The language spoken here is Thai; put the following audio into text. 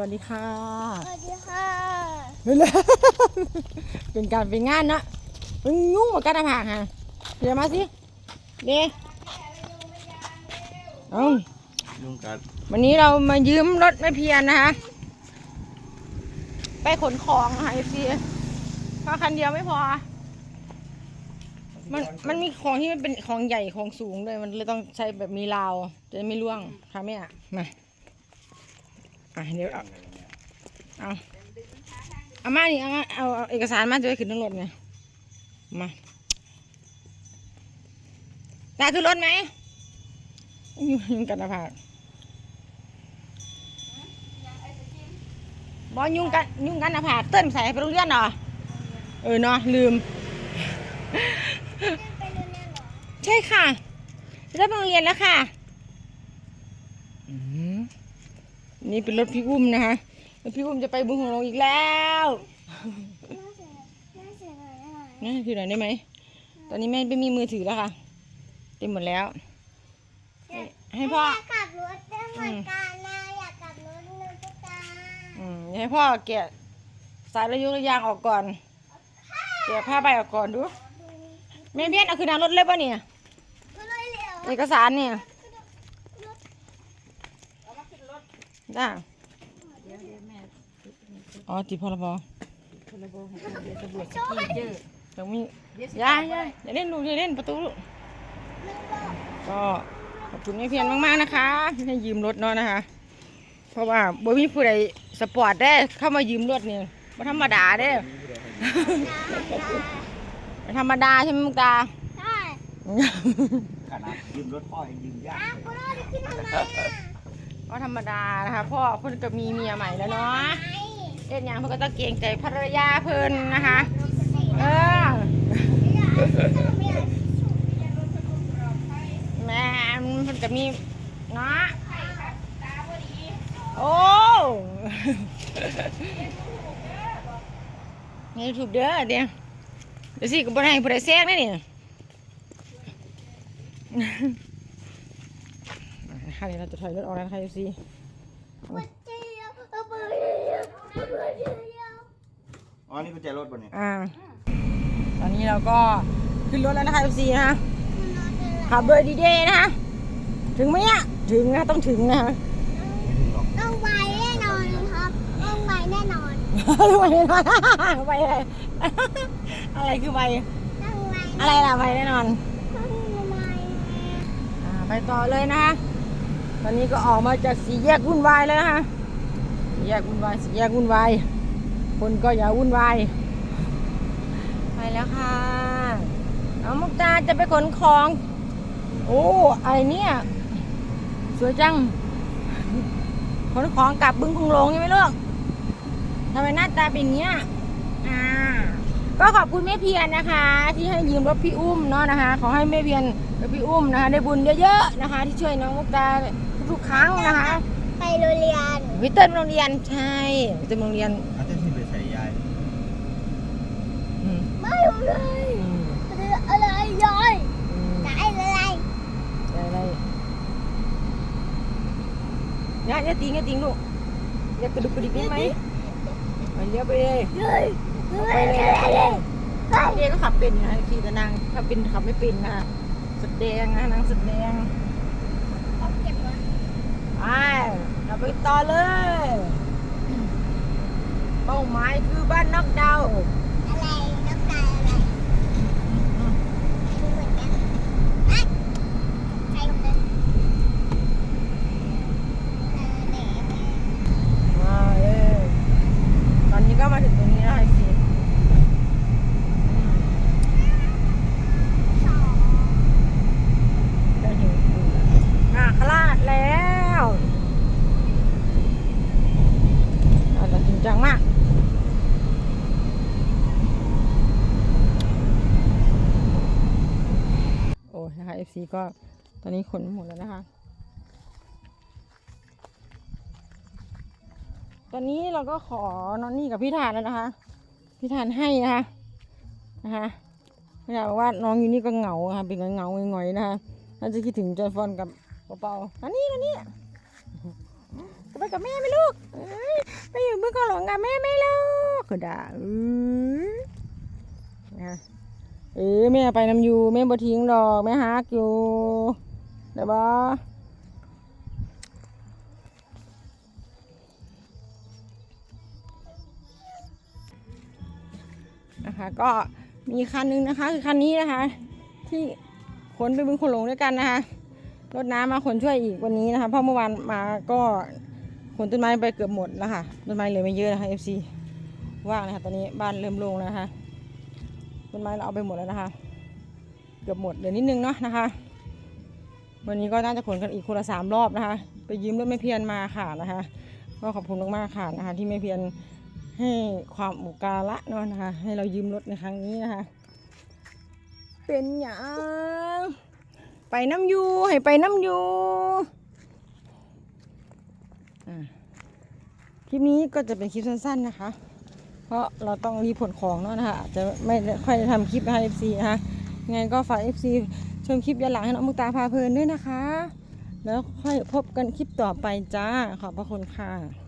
วัสดีค่ะ สวัสดีค่ะเฮ้ยเลยเป็นการเป็นงานนะมันยุ่งเหมือนกันนะผ่าฮะเดี๋ยวมาสิเดี๋ยวเอายุงกัดวันนี้เรามายืมรถไม่เพียนนะคะไปขนของนะคะเอฟซีเพราะคันเดียวไม่พอ มันมันมีของที่มันเป็นของใหญ่ของสูงด้วย มันเลยต้องใช้แบบมีราว จะได้ไม่ร่วงค่ะแม่อะมา อะเดี๋ยวเอาเอาเอามานี่เอามาเอาเอาเอกสารมาจะได้ขึ้นรถไงมาตาขึ้นรถไหมยุ่งยุ่งกันนะพาบอยุ่งกันยุ่งกันนะพาเต้นใส่ไปโรงเรียนเหรอเออเนาะลืม ใช่ค่ะจะได้ไปโรงเรียนแล้วค่ะอืม นี่เป็นรถพี่อุ้มนะคะรถพี่อุ้มจะไปบึงของลงอีกแล้วน่าเสียน่าเสียหน่อยได้ไหมนี่ถือหน่อยได้ไหม ตอนนี้แม่ไม่มีมือถือแล้วค่ะ เต็มหมดแล้ว ให้พ่ออยากกลับรถได้เหมือนกันนะอยากกลับรถหนึ่งตุ๊กตาอืมให้พ่อแกะสายระยุกระยางออกก่อนแกะผ้าใบออกก่อนดูแม่เพี้ยนเอาคืนนางรถเลยป่ะเนี่ยก็เลยเร็วเอกสารเนี่ย ได้อ๋อติดพรบยังมียายยายอย่าเล่นลูกอย่าเล่นประตูลูกก็ขอบคุณแม่เพียนมากๆนะคะที่ให้ยืมรถเนาะนะคะ เพราะว่าบ่มีผู้ใดสปอร์ตได้เข้ามายืมรถเนี่ยบ่ธรรมดาเด้บ่ธรรมดาใช่ไหมมุกตาใช่ขนาดยืมรถพ่อยังยืมยาก อ้าวก็รอดขึ้นทำไมอะ ก็ธรรมดานะคะ พ่อเพิ่นก็มีเมียใหม่แล้วเนาะเล่นหยังเพิ่นก็ต้องเกรงใจภรรยาเพิ่นนะคะ เออแม่เพิ่นก็มีเนาะโอ้นี่ถูกเด้อเดี๋ยวเดี๋ยวสิก็บ่ได้ให้ผู้ใดแซงนะนี่ ค่ะเดี๋ยวเราจะถอยรถออกแล้วนะคะสิวันเดียวเอาไปเดียวเอาไปเดียวอ๋อ นี่กุญแจรถป่ะเนี่ยอ่าตอนนี้เราก็ขึ้นรถแล้วนะคะ FC นะคะขับโดยดีเดย์นะคะถึงไหมเนี่ยถึงนะต้องถึงนะคะต้องไวแน่นอนครับต้องไวแน่นอนไวแน่นอนไวอะไรอะไรคือไวต้องไวอะไรล่ะไวแน่นอนต้องไวอ่าไปต่อเลยนะคะต อนนี้ก็ออกมาจากสี่แยกวุ่นวายแล้วนะคะสี่แยกวุ่นวายสี่แยกวุ่นวาย คนก็อย่าวุ่นวาย ไปแล้วค่ะเอามุกตาจะไปขนของ โอ้ไรเนี่ยสวยจัง ขนของกลับบึงคงลงใช่ไหมลูกทำไมหน้าตาเป็นอย่างเงี้ยอ่าก็ขอบคุณแม่เพียรนะคะ ที่ให้ยืมรถพี่อุ้มเนาะนะคะ ขอให้แม่เพียรกับพี่อุ้มนะคะ ได้บุญเยอะๆนะคะ ที่ช่วยน้องมุกตา ทุกๆครั้งนะคะไปโรงเรียนวิเติ้ลโรงเรียนใช่วิเติ้ลโรงเรียนอาจจะที่ไปใส่ยายอืมไม่รู้เลยอืมอะไรย้อยอืมจะอะไรอะไรอย่าอย่าติงอย่าติงลูกอย่ากระดุกกระดิกได้ไหมไปเลี้ยวไปเลยเฮ้ยไปเลยไปเลยเรียนก็ขับเป็นนะขี่แต่นางขับเป็นขับไม่เป็นนะแสดงนะนางแสดง เอาเก็บไว้ ไป เราไปต่อเลย เป้าหมายคือบ้านนอกดาว อะไรน้ำตาอะไรดูเหมือนกันอะใครคนนั้นเออแหน่ มาเลยตอนนี้ก็มาถึงตรงนี้แล้วไอ้สิ สอง จะถึงนาคราชแล้วอาจจะจริงจังมาก โอ้ยนะคะ FC ก็ตอนนี้ขนหมดแล้วนะคะ ตอนนี้เราก็ขอนอนนี่กับพี่ทานแล้วนะคะ พี่ทานให้นะคะนะคะพี่ทานบอกว่าน้องอยู่นี่ก็เหงาค่ะเป็นเหงาๆหงอยๆนะคะน่าจะคิดถึงจอยฟอนกับเปาๆอันนี้อันนี้จะไปกับแม่ไหมลูกไปอยู่บึงโขงหลงกับแม่ไหมลูกก็ด่าเออ เออแม่ไปนำอยู่แม่บ่ทิ้งดอกแม่ฮักอยู่ได้บ่นะคะก็มีคันหนึงนะคะคือคันนี้นะคะ ที่ขนไปบึงขงหลงด้วยกันนะคะรถน้ำมาขนช่วยอีกวันนี้นะคะเพราะเมื่อวานมาก็ขนต้นไม้ไปเกือบหมดแล้วค่ะต้นไม้เหลือไม่เยอะนะคะ FC ว่างนะคะตอนนี้บ้านเริ่มโล่งแล้วนะคะ ต้นไม้เราเอาไปหมดแล้วนะคะ เกือบหมดเหลือนิดนึงเนาะนะคะ วันนี้ก็น่าจะขนกันอีกคนละสามรอบนะคะ ไปยืมรถแม่เพียนมาค่ะนะคะ ก็ขอบคุณมากๆค่ะนะคะ ที่แม่เพียนให้ความอุปการะเนาะนะคะ ให้เรายืมรถในครั้งนี้นะคะ เป็นอย่างไปน้ำยูให้ไปน้ำยูคลิปนี้ก็จะเป็นคลิปสั้นๆนะคะ เพราะเราต้องรีบผลของเนาะนะคะจะไม่ค่อยได้ทำคลิปให้ FC นะคะยังไงก็ฝาก FC ชมคลิปย้อนหลังให้น้องมุกตาพาเพลินด้วยนะคะ แล้วค่อยพบกันคลิปต่อไปจ้า ขอบพระคุณค่ะ